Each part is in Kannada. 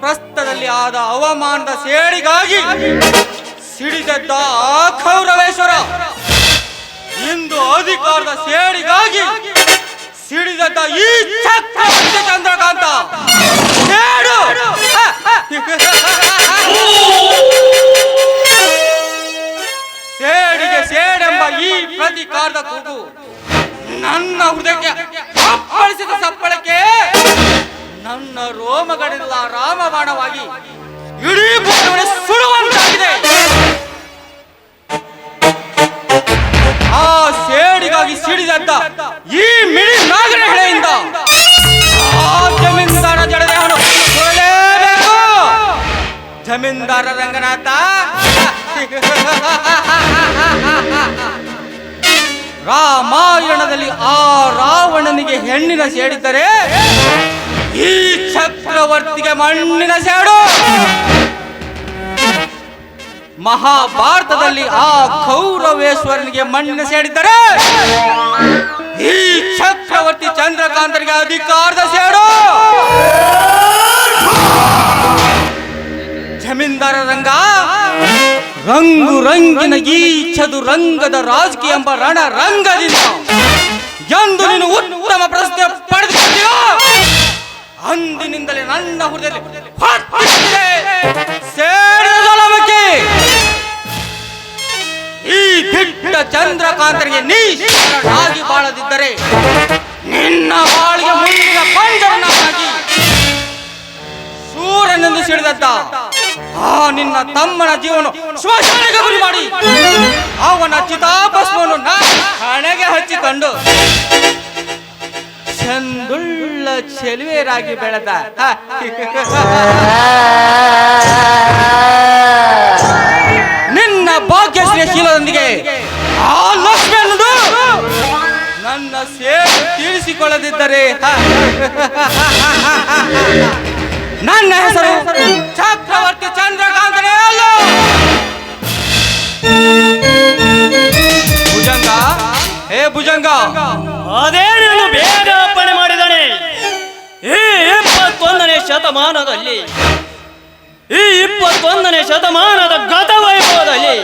ಪ್ರಸ್ಥದಲ್ಲಿ ಆದ ಅವಮಾನದ ಸೇಡಿಗಾಗಿ ಸಿಡಿದದ್ದ ಆ ಕೌರವೇಶ್ವರ. ಇಂದು ಅಧಿಕಾರದ ಸೇಡಿಗಾಗಿ ಸಿಡಿದದ್ದ ಈ ಚಕ್ರವರ್ತಿ ಚಂದ್ರಕಾಂತ. ಸೇಡು! ಸೇಡಿಗೆ ಸೇಡೆಂಬ ಈ ಪ್ರತಿಕಾರದ ಕೂಗು ನನ್ನ ಹೃದಯಕ್ಕೆ ಅಪ್ಪಳಿಸಿದ ಸಪ್ಪಳಕ್ಕೆ. ನನ್ನ ರೋಮಗಳೆಲ್ಲ ರಾಮಬಾಣವಾಗಿ ಇಡೀ ಸುಡುವಂತಾಗಿದೆ. ಆ ಸೇಡಿಗಾಗಿ ಸಿಡಿದಂತ ಈ ಮಿಡಿ ನಾಗರ ಆ ಜಮೀನ್ದಾರ ಜಡದೆ ಜಮೀನ್ದಾರ ರಂಗನಾಥ ರಾಮಾಯಣದಲ್ಲಿ ಆ ರಾವಣನಿಗೆ ಹೆಣ್ಣಿನ ಸೇಡಿದ್ದರೆ ಈ ಚಕ್ರವರ್ತಿಗೆ ಮಣ್ಣಿನ ಸೇಡು. ಮಹಾಭಾರತದಲ್ಲಿ ಆ ಕೌರವೇಶ್ವರನಿಗೆ ಮಣ್ಣಿನ ಸೇಡಿದ್ದರೆ ಈ ಚಕ್ರವರ್ತಿ ಚಂದ್ರಕಾಂತರಿಗೆ ಅಧಿಕಾರದ ಸೇಡು. ಜಮೀನ್ದಾರ ರಂಗ ರಂಗು ರಂಗಿನ ಈ ಚದುರಂಗದ ರಾಜಕೀಯ ಎಂಬ ರಣ ರಂಗದಿಂದ ಎಂದು ನೀನು ಉತ್ತಮ ಪ್ರಶ್ನೆ ಪಡೆದುಕೊಂಡಿಯೋ, ಅಂದಿನಿಂದಲೇ ನನ್ನ ಹೃದಯದಲ್ಲಿ. ಈ ದಿಟ್ಟ ಚಂದ್ರಕಾಂತರಿಗೆ ನೀ ಶರಣಾಗಿ ಬಾಳದಿದ್ದರೆ ನಿನ್ನ ಬಾಳಿಗೆ ಮುಂದಿನ ಪಂಜರನಾಗಿ ಸೂರ್ಯನೆಂದು ಸಿಡಿದದ್ದ ಆ, ನಿನ್ನ ತಮ್ಮನ ಜೀವನ ಶ್ಮಶಾನಕ್ಕೆ ಗುರಿ ಮಾಡಿ. ಅವನ ಚಿತಾಭಸ್ಮವನ್ನು ಹಣೆಗೆ ಹಚ್ಚಿಕೊಂಡು ಚಂದುಳ್ಳ ಚೆಲುವೆರಾಗಿ ಬೆಳೆದ. ನಿನ್ನ ಭಾಗ್ಯ ಶೀಲದೊಂದಿಗೆ ಆ ಲಕ್ಷ್ಮಿ ನನ್ನ ಸೇವೆ ತೀರಿಸಿಕೊಳ್ಳದಿದ್ದರೆ. ನನ್ನ ಹೆಸರು ಹೇ ಭುಜಂಗ. ಅದೇನನ್ನು ಬೇಗ ಅಪ್ಪಣೆ ಮಾಡಿದಾನೆ. ಈ ಇಪ್ಪತ್ತೊಂದನೇ ಶತಮಾನದಲ್ಲಿ ಈ ಇಪ್ಪತ್ತೊಂದನೇ ಶತಮಾನದ ಗತವೈಭವದಲ್ಲಿ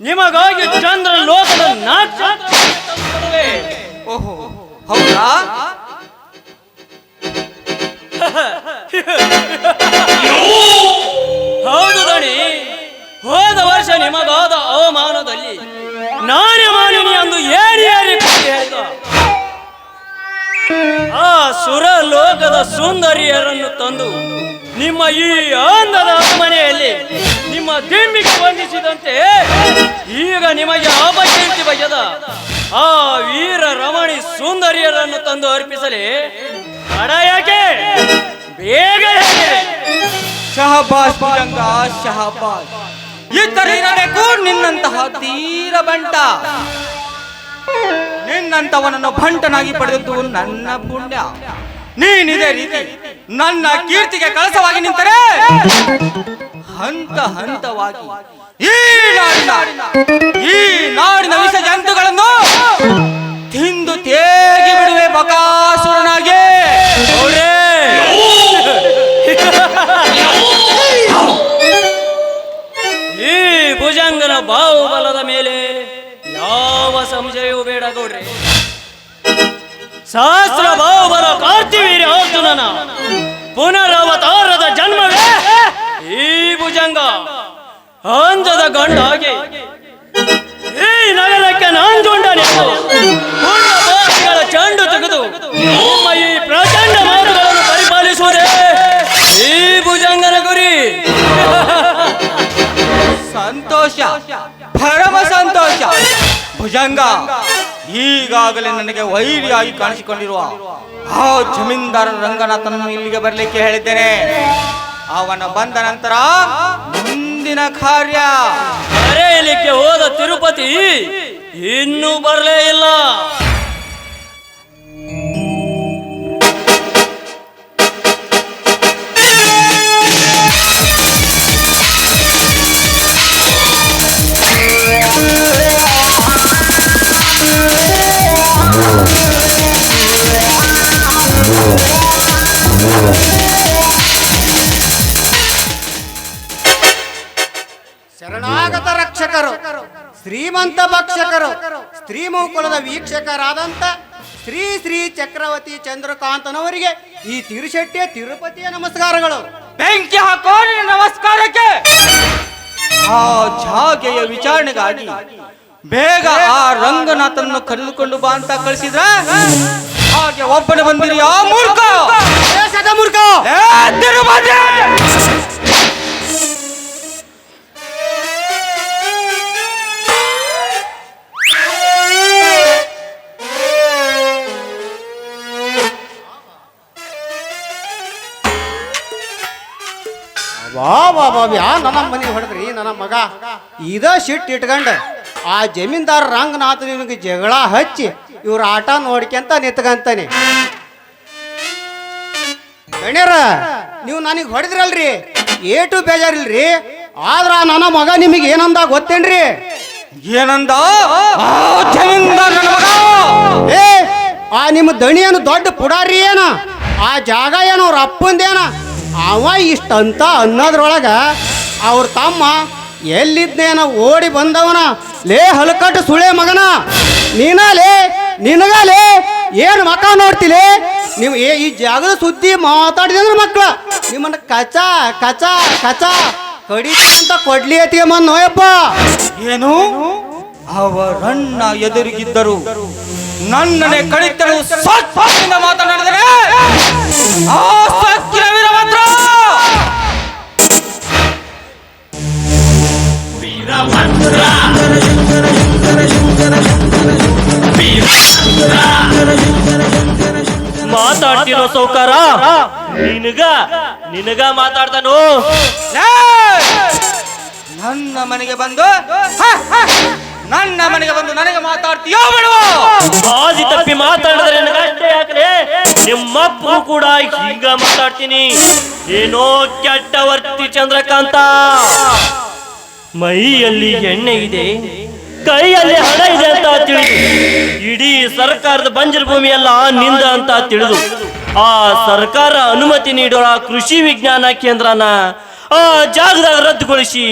ನಿಮಗಾಗಿ ಚಂದ್ರ ಲೋಕದ ನಾಚ ಓಹೋ ಹೌದಾ? ಹೌದು ದಣಿ ಹೋದ ವರ್ಷ ನಿಮಗಾದ ಅವಮಾನದಲ್ಲಿ ನಾನೇ ಮಾನಿನಿ ಅಂದು ಏರಿ ಏರಿ ಆ ಸುರ ಲೋಕದ ಸುಂದರಿಯರನ್ನು ತಂದು ನಿಮ್ಮ ಈ ಅಂದದ ಮನೆಯಲ್ಲಿ ನಿಮ್ಮ ದಿಮ್ಮಿಗೆ ಬಂಧಿಸಿದಂತೆ ಈಗ ನಿಮಗೆ ಅಪಕೀರ್ತಿ ಬಗೆದ ಆ ವೀರ ರಮಣಿ ಸುಂದರಿಯರನ್ನು ತಂದು ಅರ್ಪಿಸಲಿ. ತಡ ಯಾಕೆ? ಬೇಗ ಶಹಬಾಸ್ ಶಹಬಾಸ್ ಇತರಿರಬೇಕು ನಿನ್ನಂತಹ ತೀರ ಬಂಟ. ನಿನ್ನಂತವನನ್ನು ಭಂಟನಾಗಿ ಪಡೆದದ್ದು ನನ್ನ ಪುಣ್ಯ. ನೀನಿದೆ ರೀತಿ ನನ್ನ ಕೀರ್ತಿಗೆ ಕಳಸವಾಗಿ ನಿಂತರೆ. ಹಂತ ಹಂತವಾಗಿ ಈ ನಾಡಿನ ಈ ನಾಡಿನ ವಿಷ ಜಂತುಗಳನ್ನು ಸಂಶಯವೂ ಬೇಡ ಗೌಡ್ರೆ. ಸಹಸ್ರ ಬಾಹುಬಲ ಕಾರ್ತಿವೀರ್ಯ ಅರ್ಜುನನ ಪುನರವತಾರದ ಜನ್ಮವೇ ಈ ಭುಜಂಗ. ಅಂಜದ ಗಂಡ ಹಾಗೆ ಈ ನಗರಕ್ಕೆ ನಾಂಜುಂಡ ನಿಂತು ಚಂಡು ತೆಗೆದು ನಿಮ್ಮ ಈ ಪ್ರಚಂಡ ಮಾತುಗಳನ್ನು ಪರಿಪಾಲಿಸುವುದೇ ಈ ಭುಜಂಗನ ಗುರಿ. ಸಂತೋಷ. ಭುಜಂಗ. ಈಗಾಗಲೇ ನನಗೆ ವೈರಿಯಾಗಿ ಕಾಣಿಸಿಕೊಂಡಿರುವ ಆ ಜಮೀನ್ದಾರ ರಂಗನಾಥನನ್ನು ಇಲ್ಲಿಗೆ ಬರಲಿಕ್ಕೆ ಹೇಳಿದ್ದೇನೆ. ಅವನ ಬಂದ ನಂತರ ಮುಂದಿನ ಕಾರ್ಯ. ಕರೆಯಲಿಕ್ಕೆ ಹೋದ ತಿರುಪತಿ ಇನ್ನೂ ಬರಲೇ ಇಲ್ಲ. ಭಕ್ಷಕರು ಸ್ತ್ರೀ ಮೂಕುಲದ ವೀಕ್ಷಕರಾದಂತ ಶ್ರೀ ಶ್ರೀ ಚಕ್ರವರ್ತಿ ಚಂದ್ರಕಾಂತನವರಿಗೆ ಈ ತಿರುಶೆಟ್ಟಿಯ ತಿರುಪತಿಯ ನಮಸ್ಕಾರಗಳು. ಬೆಂಕಿ ಹಾಕೋ ನಮಸ್ಕಾರಕ್ಕೆ. ಆ ಜಾಗೆಯ ವಿಚಾರಣೆಗಾಗಿ ಬೇಗ ಆ ರಂಗನಾಥನನ್ನು ಕರೆದುಕೊಂಡು ಬಾ ಅಂತ ಕಳಿಸಿದ್ರ? ಹಾಗೆ ಒಬ್ಬನ ಬಂದಿರಿ ಆ ಮೂರ್ಖ. ದೇಶದ ಮೂರ್ಖ ಯಾ ನನ್ನ ಮನೆ ಹೊಡೆದ್ರಿ ನನ್ನ ಮಗ. ಇದ ಶಿಟ್ ಇಟ್ಕಂಡ ಆ ಜಮೀನ್ದಾರ ರಂಗನಾಥ ನಿನಗೆ ಜಗಳ ಹಚ್ಚಿ ಇವ್ರ ಆಟ ನೋಡ್ಕೊಂತ ನಿತ್ಕಂತಾನೆ. ಗಣ್ಯರ ನೀವು ನನಗೆ ಹೊಡೆದ್ರಲ್ರಿ? ಏಟು ಬೇಜಾರಿಲ್ರಿ? ಆದ್ರ ಆ ನನ್ನ ಮಗ ನಿಮಗೆ ಏನಂದ ಗೊತ್ತೇನ್ರಿ? ಏನಂದ? ಆ ಏ ಆ ನಿಮ್ಮ ದಣಿ ಏನು ದೊಡ್ಡ ಪುಡಾರಿ ಏನ? ಆ ಜಾಗ ಏನು ಅವ್ರ ಅಪ್ಪಂದೇನ ಅವ ಇಷ್ಟಂತ ಅನ್ನೋದ್ರೊಳಗ ಅವ್ರ ತಮ್ಮ ಎಲ್ಲಿದ್ದೇನ ಓಡಿ ಬಂದವನ, ಲೇ ಹಲಕಟ್ಟು ಸುಳೆ ಮಗನ, ನೀನಲೇ, ನಿನಗಲೇ, ಏನು ಮಕ ನೋಡ್ತಿಲೆ? ನೀವು ಏ, ಈ ಜಾಗದ ಸುದ್ದಿ ಮಾತಾಡಿದ್ರೆ ಮಕ್ಳ, ನಿಮ್ಮನ್ನ ಕಚ ಕಚ ಕಚ ಕಡಿತ ಕೊಡ್ಲಿ ಮನ್ ನೋಯಪ್ಪ. ಏನು? ಅವರಣ್ಣ ಎದುರಿಗಿದ್ದರು. ನನ್ನನೆ ಕಡಿತರು ಸ್ವಲ್ಪದಿಂದ ಮಾತನಾಡಿದರೆ ಆ ವೀರಭದ್ರ! ಮಾತಾಡ್ತಿರೋ ಸೌಕಾರ? ನಿನಗ ನಿನಗ ಮಾತಾಡ್ತಾನು! ನನ್ನ ಮನೆಗೆ ಬಂದು ನನ್ನ ಮನೆಗೆ ಬಂದು ನನಗೆ ಮಾತಾಡ್ತೀಯೋ ಬಿಡುವ? ಬಾಜಿ ತಪ್ಪಿ ಮಾತಾಡಿದ್ರೆ ನಿಮ್ಮಪ್ಪು ಕೂಡ ಹಿಂಗ ಮಾತಾಡ್ತೀನಿ. ಏನೋ ಕೆಟ್ಟ ವರ್ತಿ ಚಂದ್ರಕಾಂತ. ಮೈಯಲ್ಲಿ ಎಣ್ಣೆ ಇದೆ, ಕೈಯಲ್ಲಿ ಹಣ ಇದೆ ಅಂತ ತಿಳಿದು, ಇಡೀ ಸರ್ಕಾರದ ಬಂಜರು ಭೂಮಿ ಎಲ್ಲ ನಿಂದ ಅಂತ ತಿಳಿದು, ಆ ಸರ್ಕಾರ ಅನುಮತಿ ನೀಡೋ ಕೃಷಿ ವಿಜ್ಞಾನ ಕೇಂದ್ರನ, ಆ ಜಾಗದಾಗ ರದ್ದುಗೊಳಿಸಿ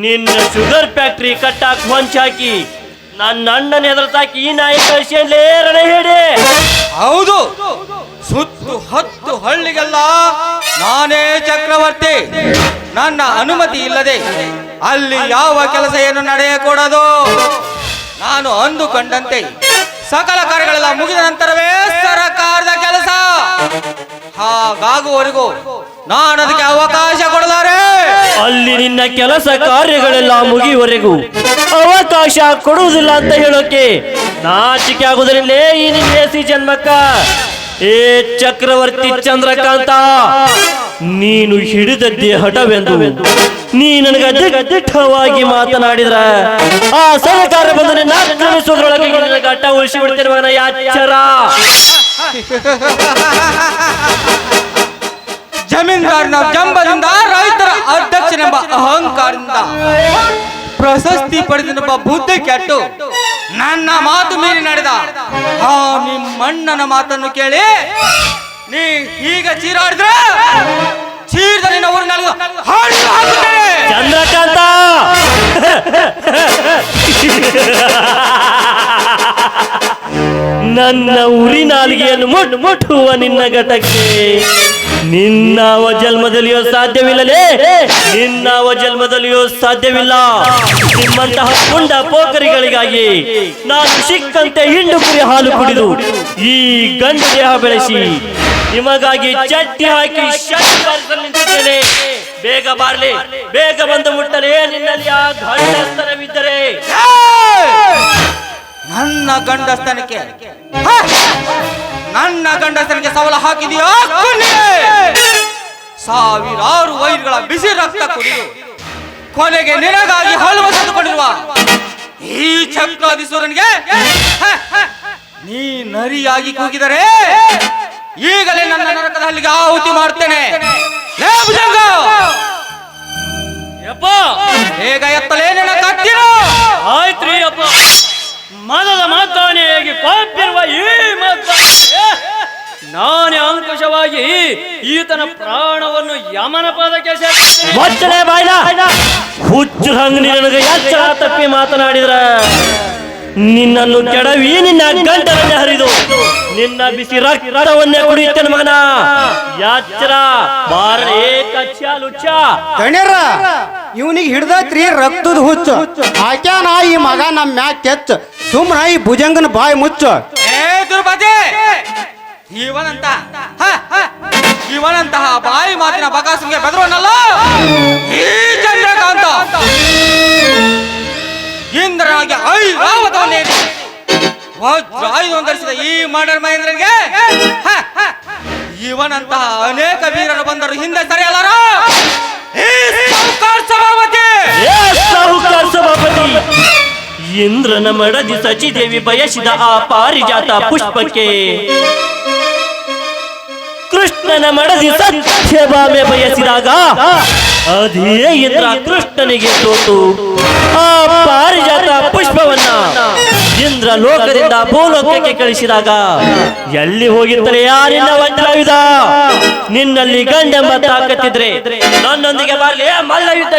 ನಿನ್ನ ಶುಗರ್ ಫ್ಯಾಕ್ಟ್ರಿ ಕಟ್ಟಾಕ್ ಹೊಂಚಾಕಿ, ನನ್ನ ಅಣ್ಣನ ಎದುರ್ಸಾಕಿ ಈ ನಾಯಿ ಕಳಿಸಿಯಲ್ಲೇ ಹೇಳಿ. ಹೌದು. ಸುತ್ತು ಹತ್ತು ಹಳ್ಳಿಗೆಲ್ಲ ನಾನೇ ಚಕ್ರವರ್ತಿ. ನನ್ನ ಅನುಮತಿ ಇಲ್ಲದೆ ಅಲ್ಲಿ ಯಾವ ಕೆಲಸ ಏನು ನಡೆಯಕೂಡದು? ನಾನು ಅಂದುಕೊಂಡಂತೆ ಸಕಲ ಕಾರ್ಯಗಳೆಲ್ಲ ಮುಗಿದ ನಂತರವೇ ಸರಕಾರದ ಕೆಲಸ. ಹಾಗಾಗುವವರೆಗೂ ನಾನು ಅದಕ್ಕೆ ಅವಕಾಶ ಅಲ್ಲಿ ನಿನ್ನ ಕೆಲಸ ಕಾರ್ಯಗಳೆಲ್ಲ ಮುಗಿಯುವರೆಗೂ ಅವಕಾಶ ಕೊಡುವುದಿಲ್ಲ ಅಂತ ಹೇಳೋಕೆ ನಾಚಿಕೆ ಆಗುವುದರಿಂದಲೇ ಈ ನಿನ್ನ ಎಸಿ ಜನ್ಮಕ್ಕ. ಏ ಚಕ್ರವರ್ತಿ ಚಂದ್ರಕಾಂತ, ನೀನು ಹಿಡಿದದ್ದೇ ಹಠವೆಂದು ನೀ ನನಗೆ ದಿಟ್ಟ- ದಿಟ್ಟವಾಗಿ ಮಾತನಾಡಿದ್ರ. ಆ ಸರ್ಕಾರ ಬಂದು ಉಳಿಸಿ ಬಿಡ್ತಿರುವ ಯಾಚರ. ಜಮೀನ್ದಾರನ ಜಂಬದಿಂದ ರೈತರ ಅಧ್ಯಕ್ಷನೆಂಬ ಅಹಂಕಾರದಿಂದ ಪ್ರಶಸ್ತಿ ಪಡೆದನೆಂಬ ಬುದ್ಧಿ ಕೆಟ್ಟು ನನ್ನ ಮಾತು ಮೀರಿ ನಡೆದ. ಆ ನಿಮ್ಮಣ್ಣನ ಮಾತನ್ನು ಕೇಳಿ ನೀ ಈಗ ಚೀರಾಡಿದ್ರೆ ಚಂದ್ರಕಾಂತ! ನನ್ನ ಉರಿ ನಾಲಿಗೆಯನ್ನು ಮುಟ್ ಮುಟ್ಟುವ ನಿನ್ನ ಘಟಕ್ಕೆ ನಿನ್ನವ ಜನ್ಮದಲ್ಲಿಯೋ ಸಾಧ್ಯವಿಲ್ಲಲೇ? ನಿನ್ನವ ಜನ್ಮದಲ್ಲಿಯೋ ಸಾಧ್ಯವಿಲ್ಲ. ನಿಮ್ಮಂತಹ ಪುಂಡ ಪೋಕರಿಗಳಿಗಾಗಿ ನಾನು ಸಿಕ್ಕಂತೆ ಹಿಂಡು ಕುರಿ ಹಾಲು ಕುಡಿದು ಈ ಗಂಡು ದೇಹ ಬೆಳೆಸಿ ನಿಮಗಾಗಿ ಚಟ್ಟಿ ಹಾಕಿ ಶಟ್ಟಿ ಬಾರಿಸಲು ನಿಂತಿದ್ದೇನೆ ಬೇಗ ಬಾರ್ಲಿ ಬೇಗ ಬಂದು ಮುಟ್ಟಲೇ ನಿನ್ನಲ್ಲಿ ಆ ಗಂಡಸ್ತನವಿದ್ದರೆ ನನ್ನ ಗಂಡಸ್ತನಕ್ಕೆ! ನನ್ನ ಗಂಡಸ್ತನಕ್ಕೆ ಸವಾಲ ಹಾಕಿದೆಯೋ ಕೊನೆ! ಸಾವಿರಾರು ವೈರ್ಗಳ ಬಿಸಿ ರಕ್ತ ಕುಡಿದು ಕೊನೆಗೆ ನಿನಗಾಗಿ ಹಲವು ತಂದುಕೊಂಡಿರುವ ಈ ಚಕ್ರಾಧೀಶ್ವರನಿಗೆ ನೀ ನರಿಯಾಗಿ ಕೂಗಿದರೆ ಈಗಲೇ ನನ್ನ ನರಕದ ಹಲ್ಲಿಗೆ ಆಹುತಿ ಮಾಡ್ತೇನೆ! ಯಪ್ಪ! ಬೇಗ ಎತ್ತಲೇ ನನ್ನ ಕತ್ತಿರು! ಆಯ್ತ್ರಿ ಅಪ್ಪ ಮನದ ಹೇಗೆ ಪಾಪಿರುವ ಈ ಮಾತಾನೆ. ನಾನೇ ಅಂಕುಶವಾಗಿ ಈತನ ಪ್ರಾಣವನ್ನು ಯಮನ ಪಾದಕ್ಕೆ ಸೇರಿಸುತ್ತೇನೆ. ಮೊಚ್ಚಳೆ ಬಾಯ್ಲ ಹುಚ್ಚು ಹಂಗ ನಿನಗೆ ಎಚ್ಚರ ತಪ್ಪಿ ಮಾತನಾಡಿದ್ರ. ನಿನ್ನನ್ನು ಕೆಡವಿ ನಿನ್ನ ಗಂಟಲನ್ನೇ ಹರಿದು ನಿನ್ನ ಬಿಸಿ ರಕ್ತವನ್ನೇ ಕುಡಿಯುತ್ತೇನೆ ಮಗನ. ಯಾಚರ ಕಣ್ಯರ ಇವನಿಗೆ ಹಿಡ್ದೈತ್ರಿ ರಕ್ತದ ಹುಚ್ಚು. ಹಾಕ್ಯಾನ ಈ ಮಗ ನಮ್ಮ ಮ್ಯಾಕ್ ಕೆಚ್ಚ. ಸುಮ್ನ ಈ ಭುಜಂಗನ ಬಾಯಿ ಮುಚ್ಚು. ಏ ದುರ್ಬದಿ ಇವನಂತ ಹ, ಹ, ಇವನಂತಹ ಬಾಯಿ ಮಾತಿನ ಬಕಾಸುಗೆ ಬೆದರೋನಲ್ಲ ಈ ಚಂದ್ರಕಾಂತ! ಇಂದ್ರನಾಗಿ ಐರಾವತವನ್ನೇರಿ ವಜ್ರ ಆಯುಧವನ್ನು ಧರಿಸಿದ ಈ ಮಾಡರ್ ಮಹೇಂದ್ರನಿಗೆ ಇವನಂತಹ ಅನೇಕ ವೀರರು ಬಂದರು. ಹಿಂದೆ ಸಾಹುಕಾರ ಸಭಾಪತಿ! ಸಭಾಪತಿ. ಇಂದ್ರನ ಮಡದಿ ಸಚಿದೇವಿ ಬಯಸಿದ ಆ ಪಾರಿಜಾತ ಪುಷ್ಪಕ್ಕೆ ಕೃಷ್ಣನ ಮಡದಿ ಸತ್ಯಭಾಮೆ ಬಯಸಿದಾಗ ಅದೇ ಇಂದ್ರ ಕೃಷ್ಣನಿಗೆ ಸೋತು. ಆ ಪಾರಿಜಾತ ಪುಷ್ಪವನ್ನ ಇಂದ್ರ ಲೋಕದಿಂದ ಭೂಲೋಕಕ್ಕೆ ಕಳಿಸಿದಾಗ ಎಲ್ಲಿ ಹೋಗಿರ್ತಾರೆ ಯಾರಿನ ವಜ್ರಾಯುಧ? ನಿನ್ನಲ್ಲಿ ಗಂಡೆಂಬ ತಾಕತ್ತಿದ್ರೆ ನನ್ನೊಂದಿಗೆ ಬರಲಿ ಮಲ್ಲಯುದ್ಧ.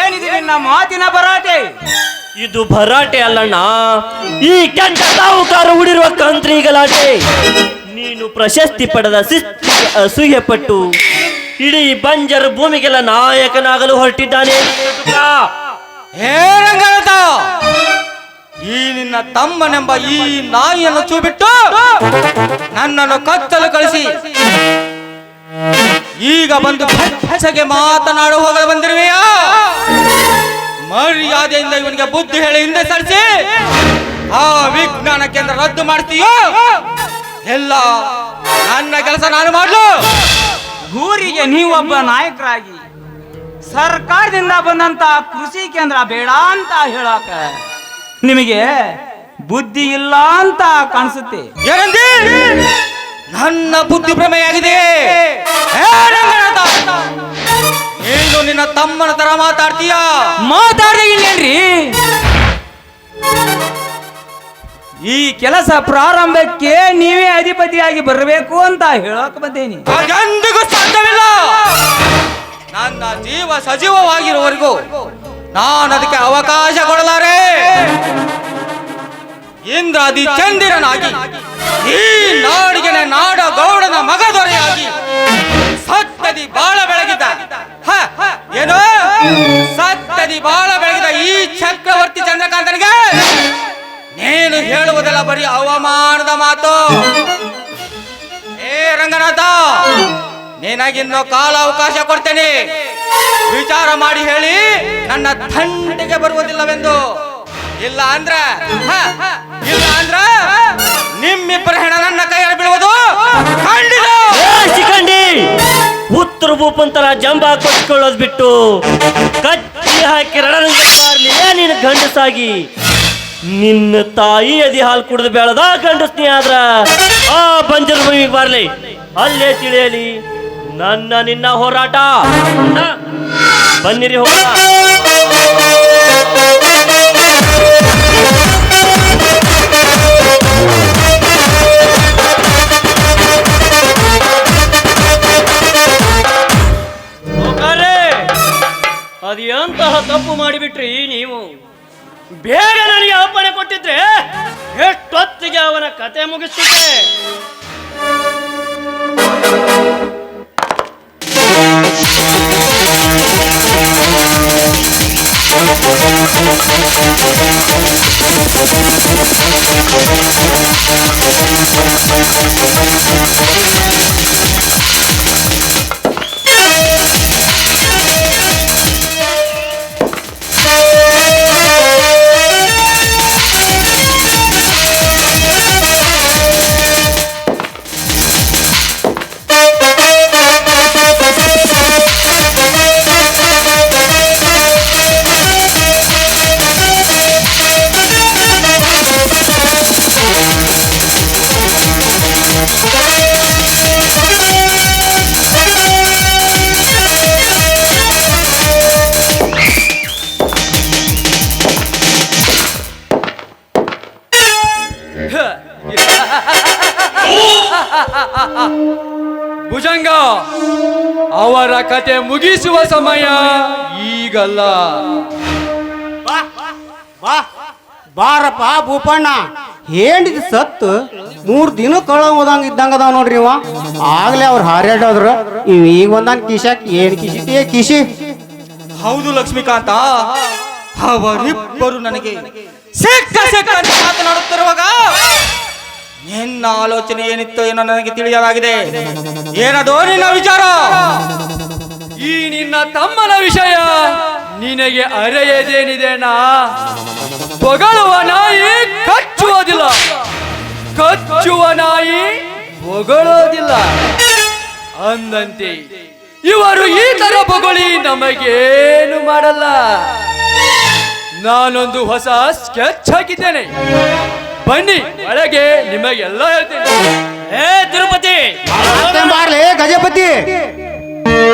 ಏನಿದೆ ನಿನ್ನ ಮಾತಿನ ಬರಾಟೆ ಇದು ಭರಾಟೆ ಅಲ್ಲಣ್ಣ. ಈ ಕೆಂಟ ಸಾಹುಕಾರ ಉಡಿರುವ ಕಂತ್ರಿ ಗಲಾಟೆ ನೀನು ಪ್ರಶಸ್ತಿ ಪಡೆದ ಶಿಸ್ತಿಗೆ ಅಸೂಯೆ ಪಟ್ಟು ಇಡೀ ಬಂಜರು ಭೂಮಿಗೆಲ್ಲ ನಾಯಕನಾಗಲು ಹೊರಟಿದ್ದಾನೆ. ಈ ನಿನ್ನ ತಮ್ಮನೆಂಬ ಈ ನಾಯಿಯನ್ನು ಚೂಬಿಟ್ಟು ನನ್ನನ್ನು ಕತ್ತಲು ಕಳಿಸಿ. ಈಗ ಬಂದು ಹೆಸಗೆ ಮಾತನಾಡು ಹೋಗಲು ಬಂದಿರುವೆಯಾ? ಮರ್ಯಾದೆಯಿಂದ ಇವನಿಗೆ ಬುದ್ಧಿ ಹೇಳಿ ಹಿಂದೆ ಸರಿಸಿ. ಆ ವಿಜ್ಞಾನ ಕೇಂದ್ರ ರದ್ದು ಮಾಡ್ತೀಯೋ? ಎಲ್ಲ ನನ್ನ ಕೆಲಸ ನಾನು ಮಾಡ್ಲು. ಊರಿಗೆ ನೀವೊಬ್ಬ ನಾಯಕರಾಗಿ ಸರ್ಕಾರದಿಂದ ಬಂದಂತ ಕೃಷಿ ಕೇಂದ್ರ ಬೇಡ ಅಂತ ಹೇಳಕ ನಿಮಗೆ ಬುದ್ಧಿ ಇಲ್ಲ ಅಂತ ಕಾಣಿಸುತ್ತೆ. ಏನಂದಿ? ನನ್ನ ಬುದ್ಧಿ ಭ್ರಮೆಯಾಗಿದೆ. ನೀನು ನಿನ್ನ ತಮ್ಮನ ತರ ಮಾತಾಡ್ತೀಯ? ಮಾತಾಡಿ ಇಲ್ಲೇನ್ರಿ? ಈ ಕೆಲಸ ಪ್ರಾರಂಭಕ್ಕೆ ನೀವೇ ಅಧಿಪತಿಯಾಗಿ ಬರಬೇಕು ಅಂತ ಹೇಳಕ್ ಬಂದೇನಿ. ಸಾಧ್ಯವಿಲ್ಲ ನನ್ನ ಜೀವ ಸಜೀವವಾಗಿರುವವರೆಗೂ ನಾನು ಅದಕ್ಕೆ ಅವಕಾಶ ಕೊಡಲಾರೆ. ಇಂದ್ರಾದಿ ಚಂದಿರನಾಗಿ, ಈ ನಾಡಿಗೆ ನಾಡ ಗೌಡನ ಮಗ ದೊರೆಯಾಗಿ ಸತ್ತದಿ ಬಾಳ ಬೆಳಗಿದ ಏನೋ? ಸತ್ತದಿ ಬಾಳ ಬೆಳಗಿದ ಈ ಚಕ್ರವರ್ತಿ ಚಂದ್ರಕಾಂತನಿಗೆ. ನೀನು ಹೇಳುವುದೆಲ್ಲ ಬರೀ ಅವಮಾನದ ಮಾತು. ಏ ರಂಗನಾಥ, ನಿನಗಿನ್ನೂ ಕಾಲ ಅವಕಾಶ ಕೊಡ್ತೇನೆ. ವಿಚಾರ ಮಾಡಿ ಹೇಳಿ, ನನ್ನ ತಂಟೆಗೆ ಬರುವುದಿಲ್ಲವೆಂದು. ಇಲ್ಲ ಅಂದ್ರ ಇಲ್ಲ ಅಂದ್ರ ನಿಮ್ಮಿಬ್ಬರ ಹೆಣ ನನ್ನ ಕೈಯಲ್ಲಿ ಬೀಳುವುದು ಶಿಖಂಡಿ ಉತ್ತರ ಭೂಪಂತರ ಜಂಬ ಕೊಚ್ಕೊಳ್ಳೋದ್ ಬಿಟ್ಟು ಕಚ್ಚಿ ಹಾಕಿ ರಣರಂಗ ನೀನು ಗಂಡಸಾಗಿ. ನಿನ್ನ ತಾಯಿ ಅದಿ ಹಾಲು ಕುಡಿದು ಬೆಳೆದ ಗಂಡಸ್ನಿ ಆದ್ರ ಆ ಬಂಜರ ಭೂಮಿಗೆ ಬರ್ಲಿ. ಅಲ್ಲೇ ತಿಳಿಯಲಿ, ನನ್ನ ನಿನ್ನ ಹೋರಾಟ? ಬನ್ನಿರಿ ಹೋಗ ಹೋಗಾರೆ. ಅದು ಎಂತಹ ತಪ್ಪು ಮಾಡಿಬಿಟ್ರಿ ನೀವು. ಬೇಗ ನನಗೆ ಅಪ್ಪಣೆ ಕೊಟ್ಟಿದ್ರೆ ಎಷ್ಟೊತ್ತಿಗೆ ಅವನ ಕತೆ ಮುಗಿಸ್ತಿದ್ದೆ? ಕತೆ ಮುಗಿಸುವ ಸಮಯ. ಈಗಲ್ಲ. ಬಾರಪ್ಪ ಭೂಪಣ್ಣ. ಹೇಳಿದ ಸತ್ತು? ಮೂರ್ ದಿನ ಕಳ ಹೋದಂಗ ಇದ್ದಂಗ ಅದಾವ ನೋಡ್ರಿ ಇವ. ಆಗ್ಲೇ ಅವ್ರು ಹಾರ್ಯಾಡೋದ್ರ ಇವ್ ಈಗ ಒಂದನ್ ಕಿಶಾಕ್ ಏನ್ ಕಿಶಿ? ಕಿಶಿ? ಹೌದು ಲಕ್ಷ್ಮೀಕಾಂತ. ಅವರಿಬ್ಬರು ನನಗೆ ಸಿಕ್ಕ ಸಿಕ್ಕ ಅಂತ ಮಾತನಾಡುತ್ತಿರುವಾಗ ನಿನ್ನ ಆಲೋಚನೆ ಏನಿತ್ತು ಏನೋ ನನಗೆ ತಿಳಿಯಲಾಗಿದೆ. ಏನದೋ ನಿನ್ನ ವಿಚಾರ? ಈ ನಿನ್ನ ತಮ್ಮನ ವಿಷಯ ನಿನಗೆ ಅರೆಯದೇನಿದೆನಾ ಹೊಗಳುವ ನಾಯಿ ಕಚ್ಚುವುದಿಲ್ಲ. ಕಚ್ಚುವ ನಾಯಿ ಹೊಗಳೋದಿಲ್ಲ ಅಂದಂತೆ ಇವರು ಈ ತರ ಬೊಗಳಿ ನಮಗೇನು ಮಾಡಲ್ಲ. ನಾನೊಂದು ಹೊಸ ಸ್ಕೆಚ್ ಹಾಕಿದ್ದೇನೆ. ಬನ್ನಿ ಒಳಗೆ ನಿಮಗೆಲ್ಲ ಹೇಳ್ತೇನೆ. ಏ ತಿರುಪತಿ! ಬಾರ್ಲೆ ಗಜಪತಿ!